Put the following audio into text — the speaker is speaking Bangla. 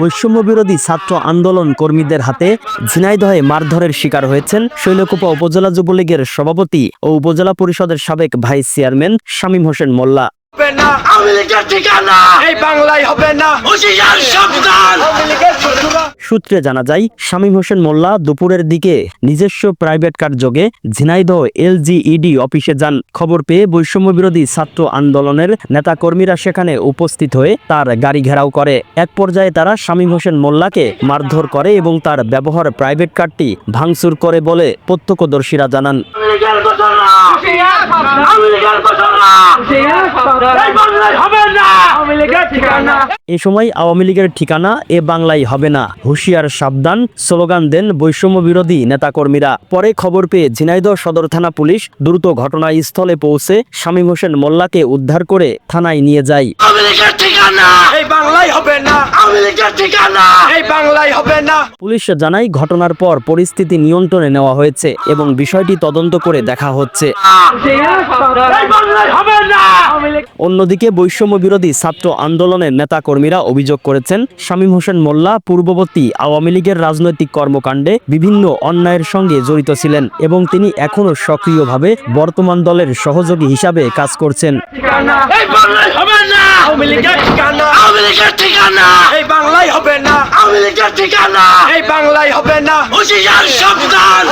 বৈষম্য বিরোধী ছাত্র আন্দোলন কর্মীদের হাতে ঝিনাইদহে মারধরের শিকার হয়েছেন শৈলকুপা উপজেলা যুবলীগের সভাপতি ও উপজেলা পরিষদের সাবেক ভাইস চেয়ারম্যান শামীম হোসেন মোল্লা। হবে না এই বাংলায় হবে না হুশিয়ার সাবধান আওয়ামী লীগের শত্রুরা সূত্রে জানা যায় শামীম হোসেন মোল্লা দুপুরের দিকে নিজস্ব প্রাইভেট কার যোগে ঝিনাইদহ এলজিইডি অফিসে যান। খবর পেয়ে বৈষম্য বিরোধী ছাত্র আন্দোলনের নেতাকর্মীরা সেখানে উপস্থিত হয়ে তার গাড়ি ঘেরাও করে। এক পর্যায়ে তারা শামীম হোসেন মোল্লাকে মারধর করে এবং তার ব্যবহার প্রাইভেট কারটি ভাঙচুর করে বলে প্রত্যক্ষদর্শীরা জানান। হবে না আওয়ামী লীগের ঠিকানা এ সময় আওয়ামী লীগের ঠিকানা এ বাংলায় হবে না। হুঁশিয়ার সাবধান স্লোগান দেন বৈষম্য বিরোধী নেতাকর্মীরা। পরে খবর পেয়ে ঝিনাইদহ সদর থানা পুলিশ দ্রুত ঘটনাস্থলে পৌঁছে শামীম হোসেন মোল্লাকে উদ্ধার করে থানায় নিয়ে যায়। ঠিকানা। এই বাংলায় হবে না। এই বাংলায় হবে না। পুলিশ জানায় ঘটনার পর পরিস্থিতি নিয়ন্ত্রণে নেওয়া হয়েছে এবং বিষয়টি তদন্ত করে দেখা হচ্ছে। অন্যদিকে বৈষম্য বিরোধী ছাত্র আন্দোলনের নেতাকর্মীরা অভিযোগ করেছেন শামীম হোসেন মোল্লা পূর্ববর্তী আওয়ামী লীগের রাজনৈতিক কর্মকাণ্ডে বিভিন্ন অন্যায়ের সঙ্গে জড়িত ছিলেন এবং তিনি এখনও সক্রিয়ভাবে বর্তমান দলের সহযোগী হিসাবে কাজ করছেন। ঠিকানা। এই বাংলায় হবে না। আমেরিকা আওয়ামী লীগের ঠিকানা। এই বাংলায় হবে না। হুশিয়ার সাবধান